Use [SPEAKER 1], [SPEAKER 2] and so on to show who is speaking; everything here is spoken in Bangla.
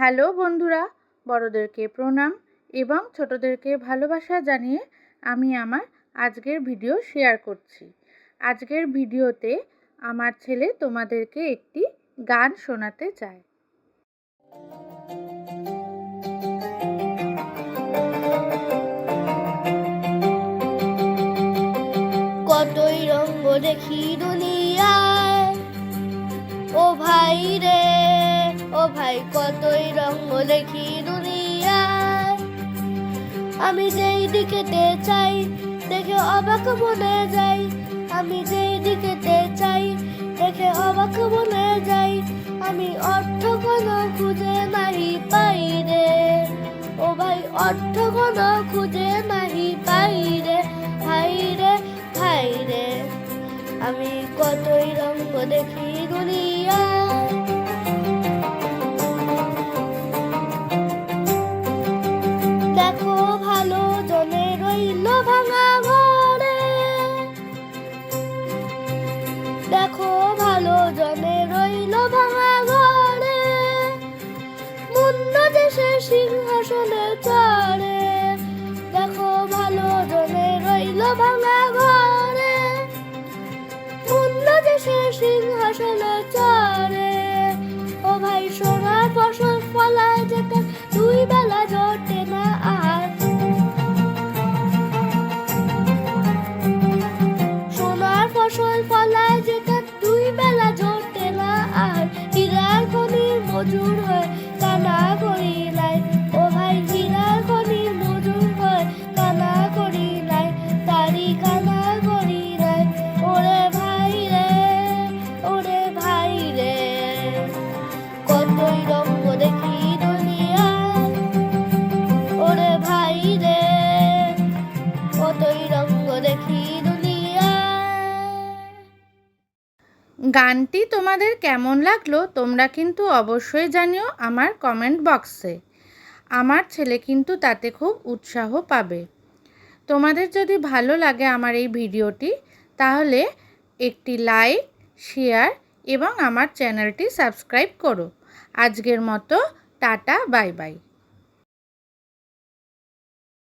[SPEAKER 1] হ্যালো বন্ধুরা, বড়দেরকে প্রণাম এবং ছোটদেরকে ভালোবাসা জানিয়ে আমি আমার আজকের ভিডিও শেয়ার করছি। আজকের ভিডিওতে আমার ছেলে তোমাদেরকে একটি গান শোনাতে চায়।
[SPEAKER 2] কতই রঙ্গ দেখি দুনিয়ায়, ও ভাই রে। ভাই, কতই রঙ্গ দেখি দুনিয়ায়। আমি যেই দিকেতে চাই, দেখে অবাক মনে যাই। আমি যেই দিকেতে চাই, দেখে অবাক মনে যাই। আমি অর্থ কোনো খুঁজে নাহি পাই রে। ও ভাই, অর্থ কোনো খুঁজে নাহি পাই রে। ভাই রে ভাই রে। আমি কতই রঙ্গ দেখি দেখো ভালো জনে রইল ভাঙা ঘরে। মুন্ন দেশে সিংহাসনে চড়ে। দেখো ভালো জনে রইল ভাঙা ঘরে। মুন্ন দেশে সিংহাসনে চড়ে।
[SPEAKER 1] গানটি তোমাদের কেমন লাগল তোমরা কিন্তু অবশ্যই জানিও আমার কমেন্ট বক্সে আমার ছেলে কিন্তু তাতে খুব উৎসাহ পাবে। তোমাদের যদি ভালো লাগে আমার এই ভিডিওটি, তাহলে একটি লাইক শেয়ার এবং আমার চ্যানেলটি সাবস্ক্রাইব করো। আজকের মতো, টাটা বাই বাই